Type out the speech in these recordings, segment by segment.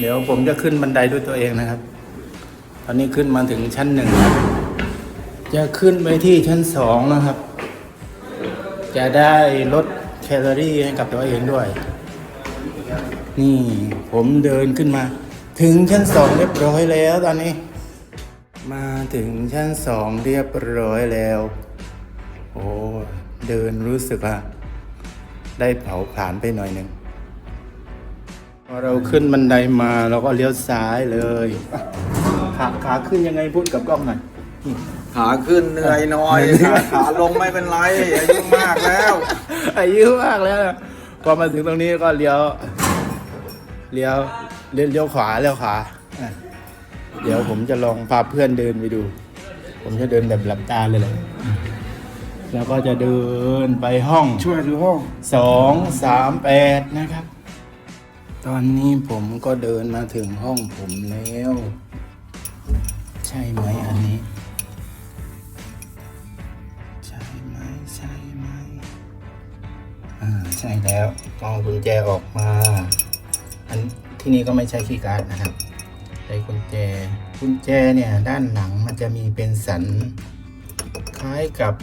เดี๋ยวผมจะขึ้นบันไดด้วยตัวเองนะครับ ตอนนี้ขึ้นมาถึงชั้นหนึ่ง จะขึ้นไปที่ชั้นสองนะครับ จะได้ลดแคลอรี่ให้กับตัวเองด้วย นี่ผมเดินขึ้นมา ถึงชั้นสองเรียบร้อยแล้วตอนนี้ มาถึงชั้นสองเรียบร้อยแล้ว โอ้ เดินรู้สึกว่าได้เผาผลาญไปหน่อยหนึ่ง เราขึ้นบันไดมาเราก็เลี้ยวซ้ายเลยอะขาขาขึ้นยังไงพูดกับกล้องหน่อยนี่ขาขึ้นเหนื่อยหน้อยขาขาลงไม่เป็นไรอายุมากแล้ว อายุมากแล้วนะพอมาถึงตรงนี้ก็เลี้ยวเลี้ยวเลี้ยวเลี้ยวขวาเลี้ยวขวาอะเดี๋ยวผมจะลองพาเพื่อนเดินไปดู ผมจะเดินแบบหลับตาเลยเลยแล้วก็จะเดินไปห้องช่วยดูห้องสองสามแปดนะครับ ตอนนี้ผมก็เดินมาถึงห้องผมแล้ว ใช่ไหมอันนี้ ใช่ไหมใช่ไหมอ่าใช่แล้วเอากุญแจออกมา อันที่นี่ก็ไม่ใช่คีย์การ์ดนะครับใช้กุญแจกุญแจเนี่ยด้านหลังมันจะมีเป็นสัน คล้ายกับ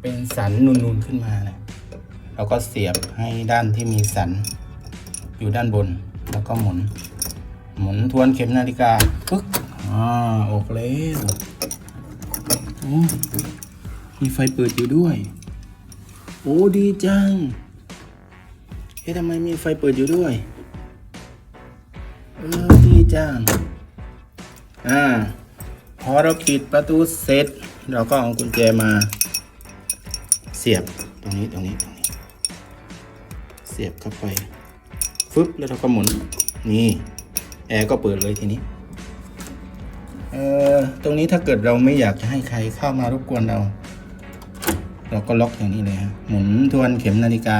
เป็นสันนูนๆขึ้นมานะเราก็เสียบให้ด้านที่มีสัน อยู่ด้านบน แล้วก็หมุน หมุนทวนเข็มนาฬิกาปึ๊กอ่าออกแล้วโอ้มีไฟเปิดอยู่ด้วย โอ้ดีจังเอ๊ะทำไมมีไฟเปิดอยู่ด้วยเออดีจังอ่าพอเราปิดประตูเสร็จ เราก็เอากุญแจมาเสียบตรงนี้ตรงนี้ตรงนี้ เสียบเข้าไป ฟึบแล้วเราก็หมุนนี่แอร์ก็เปิดเลยทีนี้เอ่อตรงนี้ถ้าเกิดเราไม่อยากจะให้ใครเข้ามารบกวนเรา เราก็ล็อกอย่างนี้เลยฮะหมุนทวนเข็มนาฬิกา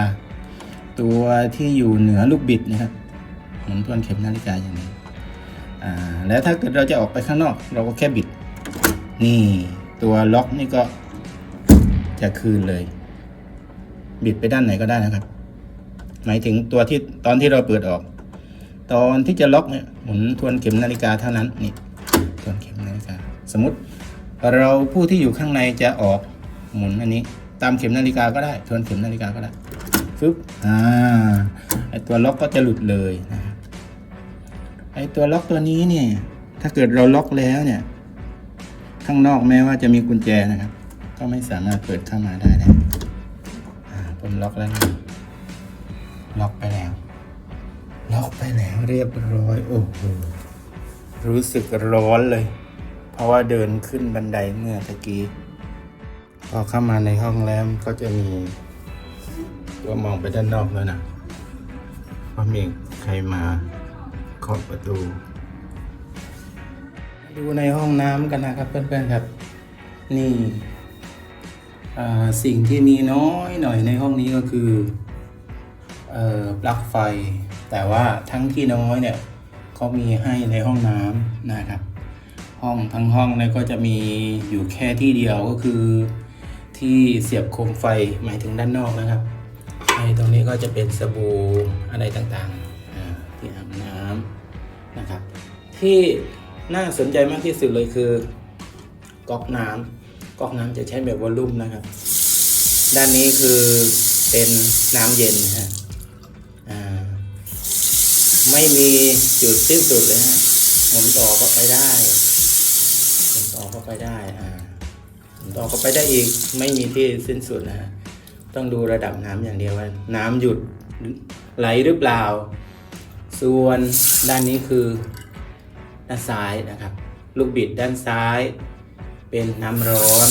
ตัวที่อยู่เหนือลูกบิดนะครับหมุนทวนเข็มนาฬิกาอย่างนี้อ่าแล้วถ้าเกิดเราจะออกไปข้างนอก เราก็แค่บิด นี่ตัวล็อกนี่ก็จะคืนเลย บิดไปด้านไหนก็ได้นะครับ หมายถึงตัวที่ตอนที่เราเปิดออก ตอนที่จะล็อกเนี่ยหมุนทวนเข็มนาฬิกาเท่านั้นนี่ทวนเข็มนาฬิกา สมมติเราผู้ที่อยู่ข้างในจะออกหมุนอันนี้ ตามเข็มนาฬิกาก็ได้ ทวนเข็มนาฬิกาก็ได้ฟึบอ่าไอตัวล็อกก็จะหลุดเลยนะไอตัวล็อกตัวนี้เนี่ยถ้าเกิดเราล็อกแล้วเนี่ยข้างนอกแม้ว่าจะมีกุญแจนะครับ ก็ไม่สามารถเปิดเข้ามาได้แล้วอ่าผมล็อกแล้วนะ ล็อกไปแล้ว ล็อกไปแล้วเรียบร้อย โอ้โห รู้สึกร้อนเลย เพราะว่าเดินขึ้นบันไดเมื่อตะกี้ พอเข้ามาในห้องแล้วก็จะมี ตัวมองไปด้านนอกแล้วนะว่ามีใครมาเคาะประตู ดูในห้องน้ำกันนะครับเพื่อนๆครับ นี่สิ่งที่มีน้อยหน่อยในห้องนี้ก็คือ เอ่อปลั๊กไฟ แต่ว่าทั้งที่น้อยเนี่ยเขามีให้ในห้องน้ำนะครับ ห้องทั้งห้องเนี่ยก็จะมีอยู่แค่ที่เดียวก็คือ ที่เสียบโคมไฟหมายถึงด้านนอกนะครับไอ้ตรงนี้ก็จะเป็นสบู่อะไรต่างๆที่อาบน้ำนะครับ ที่น่าสนใจมากที่สุดเลยคือก๊อกน้ำก๊อกน้ำจะใช้แบบวอลลุ่มนะครับ ด้านนี้คือเป็นน้ำเย็นฮะ ไม่มีจุดสิ้นสุดเลยฮะหมุนต่อก็ไปได้หมุนต่อก็ไปได้อ่าหมุนต่อก็ไปได้อีกไม่มีที่สิ้นสุดนะฮะต้องดูระดับน้ำอย่างเดียวว่า น้ำหยุดไหลหรือเปล่า ส่วนด้านนี้คือด้านซ้ายนะครับ ลูกบิดด้านซ้าย เป็นน้ำร้อน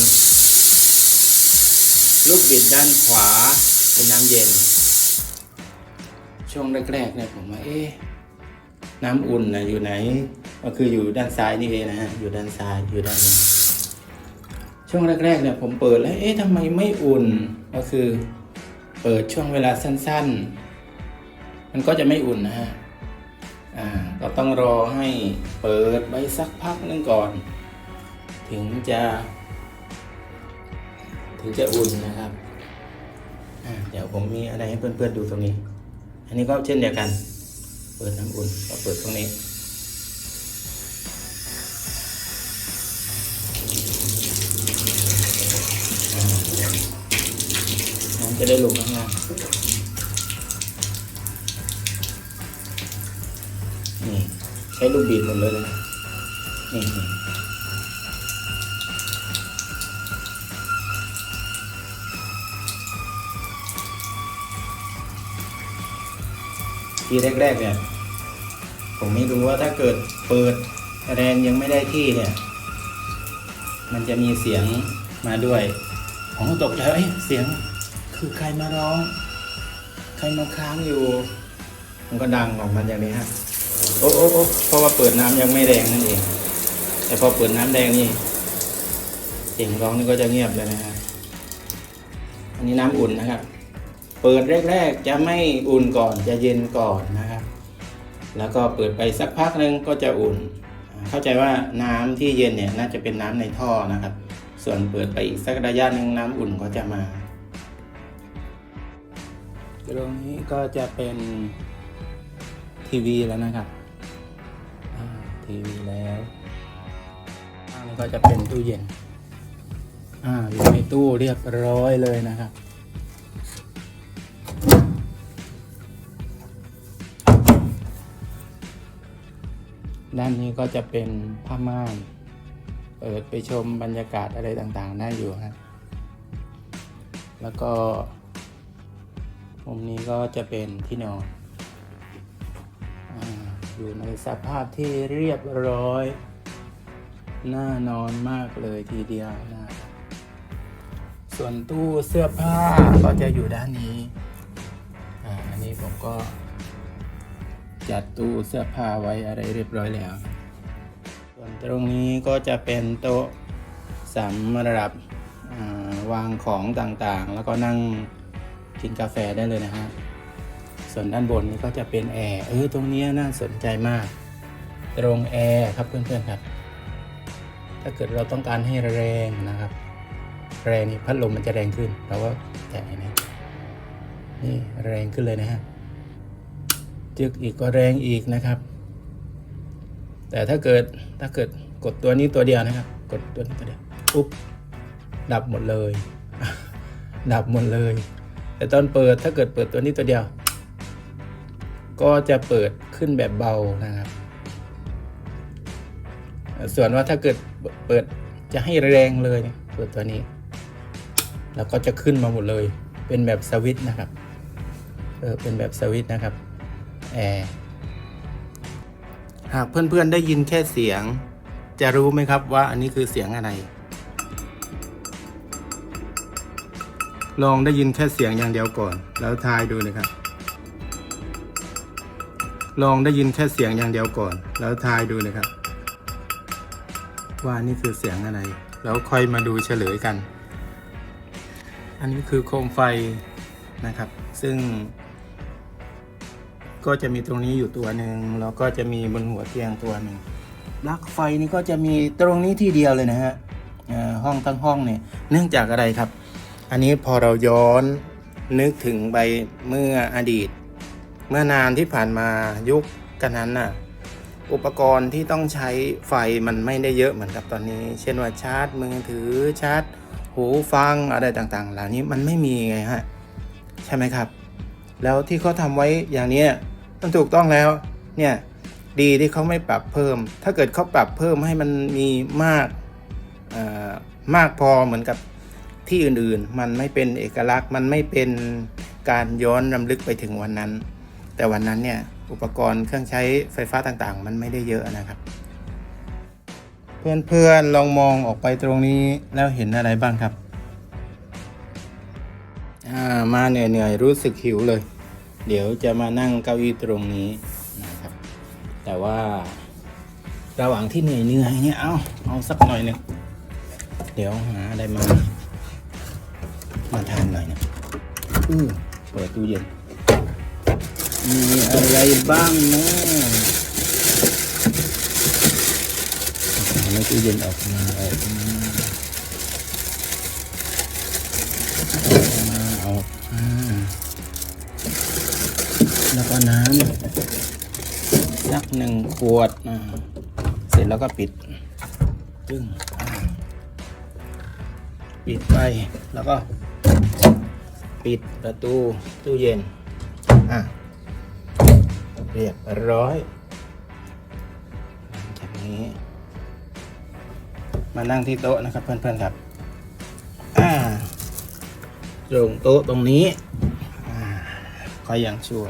ลูกบิดด้านขวาเป็นน้ำเย็น ช่วงแรกๆเนี่ยผมว่าเอ๊ะน้ำอุ่นนะอยู่ไหน ก็คืออยู่ด้านซ้ายนี่เองนะฮะอยู่ด้านซ้ายอยู่ด้านนี้ช่วงแรกๆเนี่ยผมเปิดแล้วเอ๊ะทำไมไม่อุ่นก็คือ เปิดช่วงเวลาสั้น ๆ มันก็จะไม่อุ่นนะฮะอ่าก็ต้องรอให้เปิดไปสักพักนึงก่อน ถึงจะ ถึงจะอุ่นนะครับเดี๋ยวผมมีอะไรให้เพื่อนๆดูตรงนี้ อันนี้ก็เช่นเดียวกัน เปิดน้ำอุ่นก็เปิดตรงนี้ น้ำจะได้ลงข้างล่างนี่ใช้ลูกบีบหมดเลยนะนี่ ทีแรกๆเนี่ย ผมไม่รู้ว่าถ้าเกิดเปิดแรงยังไม่ได้ที่เนี่ย มันจะมีเสียงมาด้วยผมตกใจเอ๊ะเสียงคือใครมาร้อง ใครมาค้างอยู่ มันก็ดังออกมาอย่างนี้ฮะโอ้โอ้โอ้เพราะว่าเปิดน้ำยังไม่แรงนั่นเอง แต่พอเปิดน้ำแดงนี่เสียงร้องนี่ก็จะเงียบเลยนะฮะอันนี้น้ำอุ่นนะครับ เปิดแรกๆจะไม่อุ่นก่อนจะเย็นก่อนนะครับ แล้วก็เปิดไปสักพักหนึ่งก็จะอุ่น เข้าใจว่าน้ำที่เย็นเนี่ยน่าจะเป็นน้ำในท่อนะครับ ส่วนเปิดไปอีกสักระยะหนึ่งน้ำอุ่นก็จะมาตรงนี้ก็จะเป็นทีวีแล้วนะครับทีวีแล้วข้างก็จะเป็นตู้เย็น อ่าอยู่ในตู้เรียบร้อยเลยนะครับ ด้านนี้ก็จะเป็นผ้าม่านเปิดไปชมบรรยากาศอะไรต่างๆได้อยู่ครับ แล้วก็มุมนี้ก็จะเป็นที่นอนอยู่ในสภาพที่เรียบร้อย น่านอนมากเลยทีเดียวนะ ส่วนตู้เสื้อผ้าก็จะอยู่ด้านนี้ อ่า อันนี้ผมก็ จัดตู้เสื้อผ้าไว้อะไรเรียบร้อยแล้ว ส่วนตรงนี้ก็จะเป็นโต๊ะสำหรับวางของต่างๆ แล้วก็นั่งกินกาแฟได้เลยนะฮะ ส่วนด้านบนนี้ก็จะเป็นแอร์ เออ ตรงนี้น่าสนใจมาก ตรงแอร์ครับเพื่อนๆครับ ถ้าเกิดเราต้องการให้แรงนะครับ แรงนี่พัดลมมันจะแรงขึ้น เราก็แตะนะนี่แรงขึ้นเลยนะฮะ จึกอีกก็แรงอีกนะครับ แต่ถ้าเกิดถ้าเกิดกดตัวนี้ตัวเดียวนะครับ กดตัวนี้ตัวเดียวปุ๊บดับหมดเลย ดับหมดเลย แต่ตอนเปิดถ้าเกิดเปิดตัวนี้ตัวเดียว ก็จะเปิดขึ้นแบบเบานะครับ ส่วนว่าถ้าเกิดเปิดจะให้แรงเลยเปิดตัวนี้ แล้วก็จะขึ้นมาหมดเลย เป็นแบบสวิตช์นะครับเออเป็นแบบสวิตช์นะครับ แอร์หากเพื่อนๆได้ยินแค่เสียง จะรู้ไหมครับว่าอันนี้คือเสียงอะไร ลองได้ยินแค่เสียงอย่างเดียวก่อน แล้วทายดูนะครับ ลองได้ยินแค่เสียงอย่างเดียวก่อน แล้วทายดูนะครับ ว่านี่คือเสียงอะไร แล้วค่อยมาดูเฉลยกัน อันนี้คือโคมไฟนะครับ ซึ่ง ก็จะมีตรงนี้อยู่ตัวหนึ่งแล้วก็จะมีบนหัวเตียงตัวหนึ่งปลั๊กไฟนี่ก็จะมีตรงนี้ที่เดียวเลยนะฮะห้องทั้งห้องเนี่ยเนื่องจากอะไรครับ อันนี้พอเราย้อนนึกถึงไปเมื่ออดีต เมื่อนานที่ผ่านมายุคกันนั้นน่ะอุปกรณ์ที่ต้องใช้ไฟมันไม่ได้เยอะเหมือนกับตอนนี้ เช่นว่าชาร์จมือถือชาร์จหูฟังอะไรต่างๆ เหล่านี้มันไม่มีไงฮะใช่ไหมครับ แล้วที่เขาทำไว้อย่างนี้ มันถูกต้องแล้ว เนี่ย ดีที่เขาไม่ปรับเพิ่ม ถ้าเกิดเขาปรับเพิ่มให้มันมีมากมากพอเหมือนกับที่อื่นๆ มันไม่เป็นเอกลักษณ์ มันไม่เป็นการย้อนรำลึกไปถึงวันนั้น แต่วันนั้นเนี่ย อุปกรณ์เครื่องใช้ไฟฟ้าต่างๆ มันไม่ได้เยอะนะครับ เพื่อนๆ ลองมองออกไปตรงนี้แล้วเห็นอะไรบ้างครับ อ่า มาเหนื่อยๆ รู้สึกหิวเลย เดี๋ยวจะมานั่งเก้าอี้ตรงนี้นะครับ แต่ว่าระหว่างที่เหนื่อยๆเนี่ยเอาเอาสักหน่อยหนึ่งเดี๋ยวหาอะไรมามาทานหน่อยนะอือเปิดตู้เย็น มีอะไรบ้างนะเอาตู้เย็นออกมาออกมาออกมาออกมา แล้วก็น้ำสักหนึ่งขวดเสร็จแล้วก็ปิดตึ้งปิดไปแล้วก็ ปิดประตูตู้เย็นอะเรียบร้อยจากนี้มานั่งที่โต๊ะนะครับเพื่อนๆครับอ่าลงโต๊ะตรงนี้อ่าคอยอย่างชัว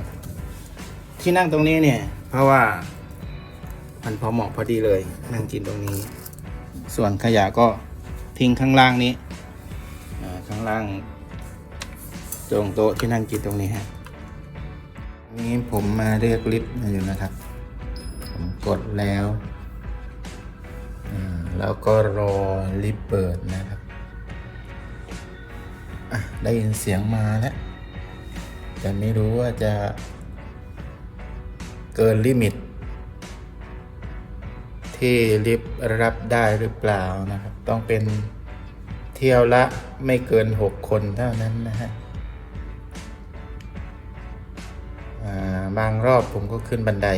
ที่นั่งตรงนี้เนี่ย เพราะว่ามันพอเหมาะพอดีเลย นั่งกินตรงนี้ ส่วนขยะก็ทิ้งข้างล่างนี้ข้างล่าง ตรงโต๊ะที่นั่งกินตรงนี้ฮะนี้ผมมาเรียกลิฟต์มาอยู่นะครับ ผมกดแล้วอ่าแล้วก็รอลิฟต์เปิดนะครับอะได้ยินเสียงมาแล้วแต่ไม่รู้ว่าจะ เกินลิมิต ที่ลิฟต์รับได้หรือเปล่านะครับ ต้องเป็นเที่ยวละไม่เกิน 6 คนเท่านั้นนะฮะบางรอบผมก็ขึ้นบันได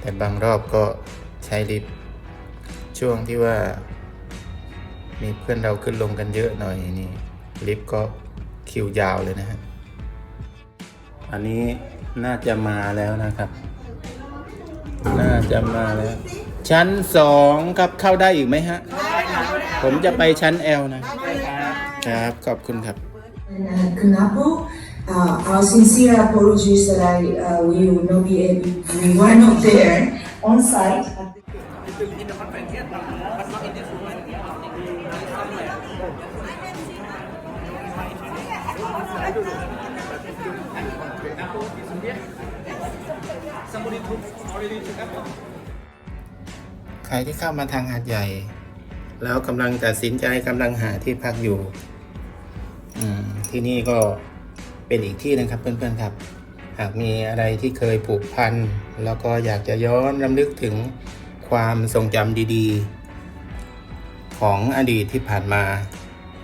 แต่บางรอบก็ใช้ลิฟต์ช่วงที่ว่า มีเพื่อนเราขึ้นลงกันเยอะหน่อยนี่ลิฟต์ก็คิวยาวเลยนะฮะ อันนี้ น่าจะมาแล้วนะครับ น่าจะมาแล้ว ชั้นสองครับเข้าได้อีกไหมฮะ ผมจะไปชั้น L นะครับ ขอบคุณครับ And uh, Knapo, uh, our sincere apologies that I uh, we will not be able, we were not there on site. At the- ใครที่เข้ามาทางหาดใหญ่ แล้วกำลังตัดสินใจกำลังหาที่พักอยู่อที่นี่ก็เป็นอีกที่หนึงครับเพื่อนๆครับ หากมีอะไรที่เคยผูกพัน แล้วก็อยากจะย้อนรำลึกถึงความทรงจำดีๆ ของอดีตที่ผ่านมา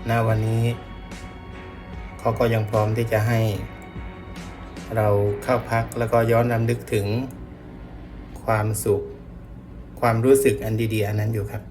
ณวันนี้ เขาก็ยังพร้อมที่จะให้ เราเข้าพักแล้วก็ย้อนรำลึกถึงความสุข ความรู้สึกอันดีๆอันนั้นอยู่ครับ